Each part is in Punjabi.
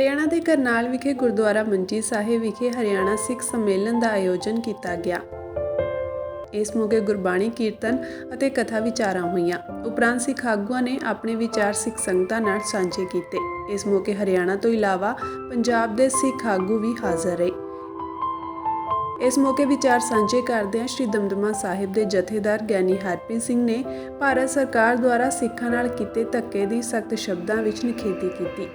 ਹਰਿਆਣਾ ਦੇ ਕਰਨਾਲ ਵਿਖੇ ਗੁਰਦੁਆਰਾ ਮੰਜੀ ਸਾਹਿਬ ਵਿਖੇ ਹਰਿਆਣਾ ਸਿੱਖ ਸੰਮੇਲਨ ਦਾ ਆਯੋਜਨ ਕੀਤਾ ਗਿਆ। ਇਸ ਮੌਕੇ ਗੁਰਬਾਣੀ ਕੀਰਤਨ ਅਤੇ ਕਥਾ ਵਿਚਾਰਾਂ ਹੋਈਆਂ। ਉਪਰੰਤ ਸਿੱਖ ਆਗੂਆਂ ਨੇ ਆਪਣੇ ਵਿਚਾਰ ਸਿੱਖ ਸੰਗਤਾਂ ਨਾਲ ਸਾਂਝੇ ਕੀਤੇ। ਇਸ ਮੌਕੇ ਹਰਿਆਣਾ ਤੋਂ ਇਲਾਵਾ ਪੰਜਾਬ ਦੇ ਸਿੱਖ ਆਗੂ ਵੀ ਹਾਜ਼ਰ ਰਹੇ। ਇਸ ਮੌਕੇ ਵਿਚਾਰ ਸਾਂਝੇ ਕਰਦਿਆਂ ਸ਼੍ਰੀ ਦਮਦਮਾ ਸਾਹਿਬ ਦੇ ਜਥੇਦਾਰ ਗਿਆਨੀ ਹਰਪ੍ਰੀਤ ਸਿੰਘ ਨੇ ਭਾਰਤ ਸਰਕਾਰ ਦੁਆਰਾ ਸਿੱਖਾਂ ਨਾਲ ਕੀਤੇ ਧੱਕੇ ਦੀ ਸਖਤ ਸ਼ਬਦਾਂ ਵਿੱਚ ਨਿਖੇਧੀ ਕੀਤੀ।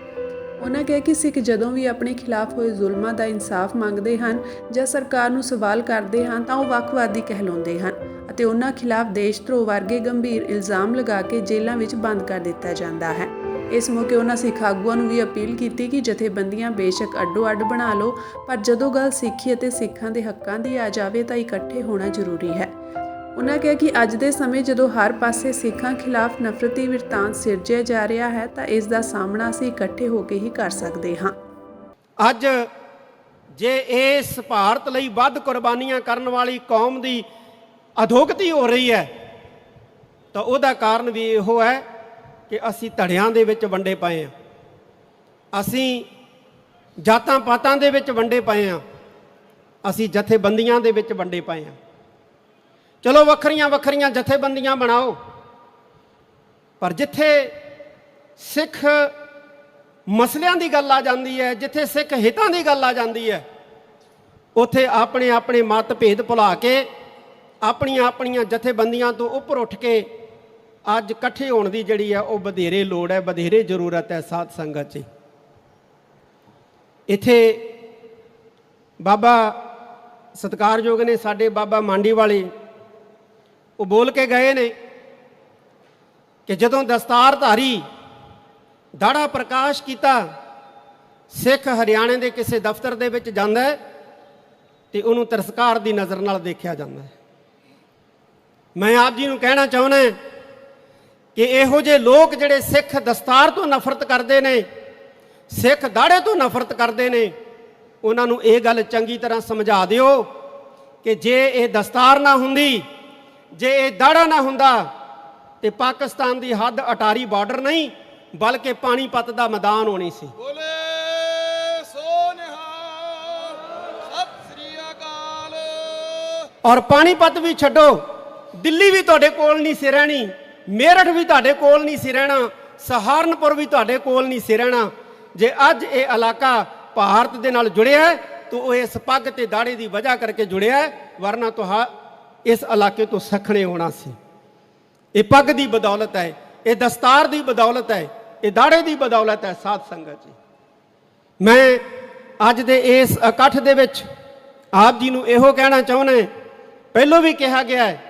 ਉਹਨਾਂ ਕਿਹਾ ਕਿ ਸਿੱਖ ਜਦੋਂ ਵੀ ਆਪਣੇ ਖਿਲਾਫ ਹੋਏ ਜ਼ੁਲਮਾਂ ਦਾ ਇਨਸਾਫ ਮੰਗਦੇ ਹਨ ਜਾਂ ਸਰਕਾਰ ਨੂੰ ਸਵਾਲ ਕਰਦੇ ਹਨ ਤਾਂ ਉਹ ਵੱਖਵਾਦੀ ਕਹਿਲਾਉਂਦੇ ਹਨ ਅਤੇ ਉਹਨਾਂ ਖਿਲਾਫ ਦੇਸ਼ ਧਰੋਹ ਵਰਗੇ ਗੰਭੀਰ ਇਲਜ਼ਾਮ ਲਗਾ ਕੇ ਜੇਲ੍ਹਾਂ ਵਿੱਚ ਬੰਦ ਕਰ ਦਿੱਤਾ ਜਾਂਦਾ ਹੈ। ਇਸ ਮੌਕੇ ਉਹਨਾਂ ਸਿੱਖ ਆਗੂਆਂ ਨੂੰ ਵੀ ਅਪੀਲ ਕੀਤੀ ਕਿ ਜਥੇਬੰਦੀਆਂ ਬੇਸ਼ੱਕ ਅੱਡੋ-ਅੱਡ ਬਣਾ ਲਓ, ਪਰ ਜਦੋਂ ਗੱਲ ਸਿੱਖੀ ਅਤੇ ਸਿੱਖਾਂ ਦੇ ਹੱਕਾਂ ਦੀ ਆ ਜਾਵੇ ਤਾਂ ਇਕੱਠੇ ਹੋਣਾ ਜ਼ਰੂਰੀ ਹੈ। ਉਹਨਾਂ ਕਿਹਾ ਕਿ ਅੱਜ ਦੇ ਸਮੇਂ ਜਦੋਂ ਹਰ ਪਾਸੇ ਸਿੱਖਾਂ ਖਿਲਾਫ ਨਫ਼ਰਤੀ ਵਿਰਤਾਂਤ ਸਿਰਜਿਆ ਜਾ ਰਿਹਾ ਹੈ, ਤਾਂ ਇਸ ਦਾ ਸਾਹਮਣਾ ਅਸੀਂ ਇਕੱਠੇ ਹੋ ਕੇ ਹੀ ਕਰ ਸਕਦੇ ਹਾਂ। ਅੱਜ ਜੇ ਇਸ ਭਾਰਤ ਲਈ ਵੱਧ ਕੁਰਬਾਨੀਆਂ ਕਰਨ ਵਾਲੀ ਕੌਮ ਦੀ ਅਧੋਗਤੀ ਹੋ ਰਹੀ ਹੈ, ਤਾਂ ਉਹਦਾ ਕਾਰਨ ਵੀ ਇਹੋ ਹੈ ਕਿ ਅਸੀਂ ਧੜਿਆਂ ਦੇ ਵਿੱਚ ਵੰਡੇ ਪਏ ਆ ਅਸੀਂ ਜਾਤਾਂ ਪਾਤਾਂ ਦੇ ਵਿੱਚ ਵੰਡੇ ਪਏ ਆ ਅਸੀਂ ਜਥੇਬੰਦੀਆਂ ਦੇ ਵਿੱਚ ਵੰਡੇ ਪਏ ਆ ਚਲੋ ਵੱਖਰੀਆਂ ਵੱਖਰੀਆਂ ਜਥੇਬੰਦੀਆਂ ਬਣਾਓ। ਪਰ ਜਿੱਥੇ ਸਿੱਖ ਮਸਲਿਆਂ ਦੀ ਗੱਲ ਆ ਜਾਂਦੀ ਹੈ, ਜਿੱਥੇ ਸਿੱਖ ਹਿੱਤਾਂ ਦੀ ਗੱਲ ਆ ਜਾਂਦੀ ਹੈ, ਉੱਥੇ ਆਪਣੇ ਆਪਣੇ ਮਤਭੇਦ ਭੁਲਾ ਕੇ ਆਪਣੀਆਂ ਆਪਣੀਆਂ ਜਥੇਬੰਦੀਆਂ ਤੋਂ ਉੱਪਰ ਉੱਠ ਕੇ ਅੱਜ ਇਕੱਠੇ ਹੋਣ ਦੀ ਜਿਹੜੀ ਹੈ, ਉਹ ਵਧੇਰੇ ਲੋੜ ਹੈ ਵਧੇਰੇ ਜ਼ਰੂਰਤ ਹੈ ਸਾਧ ਸੰਗਤ 'ਚ। ਇੱਥੇ ਬਾਬਾ ਸਤਿਕਾਰਯੋਗ ਨੇ ਸਾਡੇ ਬਾਬਾ ਮਾਂਡੀ ਵਾਲੇ ਉਹ ਬੋਲ ਕੇ ਗਏ ਨੇ ਕਿ ਜਦੋਂ ਦਸਤਾਰਧਾਰੀ ਦਾੜਾ ਪ੍ਰਕਾਸ਼ ਕੀਤਾ, ਸਿੱਖ ਹਰਿਆਣੇ ਦੇ ਕਿਸੇ ਦਫ਼ਤਰ ਦੇ ਵਿੱਚ ਜਾਂਦਾ ਹੈ ਤੇ ਉਹਨੂੰ ਤਿਰਸਕਾਰ ਦੀ ਨਜ਼ਰ ਨਾਲ ਦੇਖਿਆ ਜਾਂਦਾ ਮੈਂ ਆਪ ਜੀ ਨੂੰ ਕਹਿਣਾ ਚਾਹੁੰਦਾ ਕਿ ਇਹੋ ਜਿਹੇ ਲੋਕ ਜਿਹੜੇ ਸਿੱਖ ਦਸਤਾਰ ਤੋਂ ਨਫ਼ਰਤ ਕਰਦੇ ਨੇ, ਸਿੱਖ ਦਾੜੇ ਤੋਂ ਨਫ਼ਰਤ ਕਰਦੇ ਨੇ, ਉਹਨਾਂ ਨੂੰ ਇਹ ਗੱਲ ਚੰਗੀ ਤਰ੍ਹਾਂ ਸਮਝਾ ਦਿਓ ਕਿ ਜੇ ਇਹ ਦਸਤਾਰ ਨਾ ਹੁੰਦੀ ਜੇ ਇਹ ਦਾੜਾ ਨਾ ਹੁੰਦਾ ਤੇ ਪਾਕਿਸਤਾਨ ਦੀ ਹੱਦ ਅਟਾਰੀ ਬਾਰਡਰ ਨਹੀਂ ਬਲਕਿ ਪਾਣੀਪਤ ਦਾ ਮੈਦਾਨ ਹੋਣੀ ਸੀ। ਬੋਲੇ ਔਰ ਪਾਣੀਪਤ ਵੀ ਛੱਡੋ ਦਿੱਲੀ ਵੀ ਤੁਹਾਡੇ ਕੋਲ ਨਹੀਂ ਸੀ ਰਹਿਣੀ ਮੇਰਠ ਵੀ ਤੁਹਾਡੇ ਕੋਲ ਨਹੀਂ ਸੀ ਰਹਿਣਾ ਸਹਾਰਨਪੁਰ ਵੀ ਤੁਹਾਡੇ ਕੋਲ ਨਹੀਂ ਸੀ ਰਹਿਣਾ। ਜੇ ਅੱਜ ਇਹ ਇਲਾਕਾ ਭਾਰਤ ਦੇ ਨਾਲ ਜੁੜਿਆ ਹੈ ਤਾਂ ਉਹ ਇਸ ਪੱਗ ਤੇ ਦਾੜੇ ਦੀ ਵਜ੍ਹਾ ਕਰਕੇ ਜੁੜਿਆ ਹੈ ਵਰਨਾ ਤੁਹਾ ਇਸ ਇਲਾਕੇ ਤੋਂ ਸਖਣੇ ਹੋਣਾ ਸੀ। ਇਹ ਪੱਗ ਦੀ ਬਦੌਲਤ ਹੈ, ਇਹ ਦਸਤਾਰ ਦੀ ਬਦੌਲਤ ਹੈ, ਇਹ ਦਾੜੇ ਦੀ ਬਦੌਲਤ ਹੈ ਸਾਧ ਸੰਗਤ ਜੀ। ਮੈਂ ਅੱਜ ਦੇ ਇਸ ਇਕੱਠ ਦੇ ਵਿੱਚ ਆਪ ਜੀ ਨੂੰ ਇਹੋ ਕਹਿਣਾ ਚਾਹੁੰਦਾ ਪਹਿਲੋਂ ਵੀ ਕਿਹਾ ਗਿਆ ਹੈ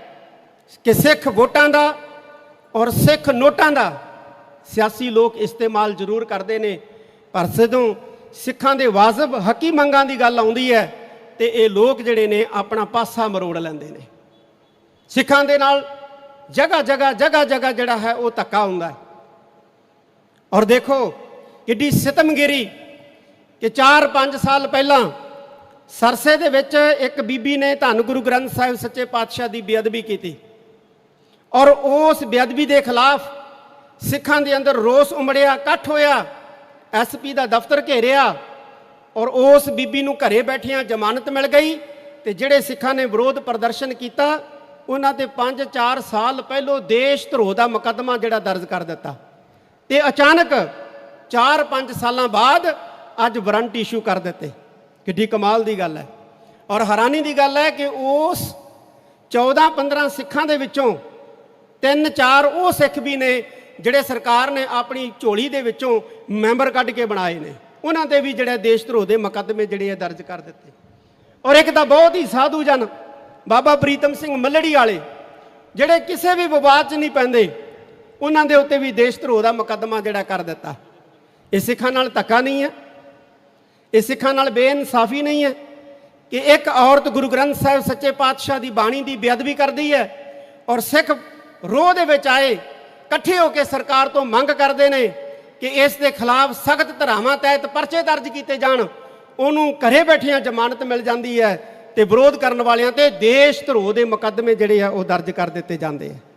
ਕਿ ਸਿੱਖ ਵੋਟਾਂ ਦਾ ਔਰ ਸਿੱਖ ਨੋਟਾਂ ਦਾ ਸਿਆਸੀ ਲੋਕ ਇਸਤੇਮਾਲ ਜ਼ਰੂਰ ਕਰਦੇ ਨੇ, ਪਰ ਜਦੋਂ ਸਿੱਖਾਂ ਦੇ ਵਾਜਬ ਹੱਕੀ ਮੰਗਾਂ ਦੀ ਗੱਲ ਆਉਂਦੀ ਹੈ ਤੇ ਇਹ ਲੋਕ ਜਿਹੜੇ ਨੇ ਆਪਣਾ ਪਾਸਾ ਮਰੋੜ ਲੈਂਦੇ ਨੇ। ਸਿੱਖਾਂ ਦੇ ਨਾਲ ਜਗ੍ਹਾ ਜਗ੍ਹਾ ਜਗ੍ਹਾ ਜਗ੍ਹਾ ਜਿਹੜਾ ਹੈ ਉਹ ਧੱਕਾ ਹੁੰਦਾ ਹੈ। ਔਰ ਦੇਖੋ ਕਿੱਡੀ ਸਿਤਮਗਿਰੀ ਕਿ 4-5 ਸਾਲ ਪਹਿਲਾਂ ਸਰਸੇ ਦੇ ਵਿੱਚ ਇੱਕ ਬੀਬੀ ਨੇ ਧੰਨ ਗੁਰੂ ਗ੍ਰੰਥ ਸਾਹਿਬ ਸੱਚੇ ਪਾਤਸ਼ਾਹ ਦੀ ਬੇਅਦਬੀ ਕੀਤੀ। ਔਰ ਉਸ ਬੇਅਦਬੀ ਦੇ ਖਿਲਾਫ ਸਿੱਖਾਂ ਦੇ ਅੰਦਰ ਰੋਸ ਉਮੜਿਆ, ਇਕੱਠ ਹੋਇਆ ਐਸਪੀ ਦਾ ਦਫ਼ਤਰ ਘੇਰਿਆ ਔਰ ਉਸ ਬੀਬੀ ਨੂੰ ਘਰੇ ਬੈਠਿਆਂ ਜ਼ਮਾਨਤ ਮਿਲ ਗਈ ਤੇ ਜਿਹੜੇ ਸਿੱਖਾਂ ਨੇ ਵਿਰੋਧ ਪ੍ਰਦਰਸ਼ਨ ਕੀਤਾ ਉਹਨਾਂ ਤੇ 5-4 ਸਾਲ ਪਹਿਲੋਂ ਦੇਸ਼ ਧਰੋਹ ਦਾ ਮੁਕੱਦਮਾ ਜਿਹੜਾ ਦਰਜ ਕਰ ਦਿੱਤਾ। ਤੇ ਅਚਾਨਕ 4-5 ਸਾਲਾਂ ਬਾਅਦ ਅੱਜ ਵਾਰੰਟ ਇਸ਼ੂ ਕਰ ਦਿੱਤੇ। ਕਿੱਡੀ ਕਮਾਲ ਦੀ ਗੱਲ ਹੈ। ਔਰ ਹੈਰਾਨੀ ਦੀ ਗੱਲ ਹੈ ਕਿ ਉਸ 14-15 ਸਿੱਖਾਂ ਦੇ ਵਿੱਚੋਂ ਤਿੰਨ ਚਾਰ ਉਹ ਸਿੱਖ ਵੀ ਨੇ ਜਿਹੜੇ ਸਰਕਾਰ ਨੇ ਆਪਣੀ ਝੋਲੀ ਦੇ ਵਿੱਚੋਂ ਮੈਂਬਰ ਕੱਢ ਕੇ ਬਣਾਏ ਨੇ। ਉਹਨਾਂ ਤੇ ਵੀ ਜਿਹੜੇ ਦੇਸ਼ ਧਰੋਹ ਦੇ ਮੁਕੱਦਮੇ ਜਿਹੜੇ ਆ ਦਰਜ ਕਰ ਦਿੱਤੇ। ਔਰ ਇੱਕ ਤਾਂ ਬਹੁਤ ਹੀ ਸਾਧੂ ਜਨ ਬਾਬਾ ਪ੍ਰੀਤਮ ਸਿੰਘ ਮੱਲੜੀ ਵਾਲੇ, ਜਿਹੜੇ ਕਿਸੇ ਵੀ ਵਿਵਾਦ 'ਚ ਨਹੀਂ ਪੈਂਦੇ, ਉਹਨਾਂ ਦੇ ਉੱਤੇ ਵੀ ਦੇਸ਼ ਧਰੋਹ ਦਾ ਮੁਕੱਦਮਾ ਜਿਹੜਾ ਕਰ ਦਿੱਤਾ। ਇਹ ਸਿੱਖਾਂ ਨਾਲ ਧੱਕਾ ਨਹੀਂ ਹੈ। ਇਹ ਸਿੱਖਾਂ ਨਾਲ ਬੇਇਨਸਾਫੀ ਨਹੀਂ ਹੈ ਕਿ ਇੱਕ ਔਰਤ ਗੁਰੂ ਗ੍ਰੰਥ ਸਾਹਿਬ ਸੱਚੇ ਪਾਤਸ਼ਾਹ ਦੀ ਬਾਣੀ ਦੀ ਬੇਅਦਬੀ ਕਰਦੀ ਹੈ ਔਰ ਸਿੱਖ ਰੋਹ ਦੇ ਵਿੱਚ ਆਏ, ਇਕੱਠੇ ਹੋ ਕੇ ਸਰਕਾਰ ਤੋਂ ਮੰਗ ਕਰਦੇ ਨੇ ਕਿ ਇਸ ਦੇ ਖਿਲਾਫ ਸਖਤ ਧਾਰਾਵਾਂ ਤਹਿਤ ਪਰਚੇ ਦਰਜ ਕੀਤੇ ਜਾਣ। ਉਹਨੂੰ ਘਰੇ ਬੈਠਿਆਂ ਜ਼ਮਾਨਤ ਮਿਲ ਜਾਂਦੀ ਹੈ। ਤੇ ਵਿਰੋਧ ਕਰਨ ਵਾਲਿਆਂ ਤੇ ਦੇਸ਼ ਧਰੋਹ ਦੇ ਮੁਕੱਦਮੇ ਜਿਹੜੇ ਆ ਉਹ ਦਰਜ ਕਰ ਦਿੱਤੇ ਜਾਂਦੇ ਆ।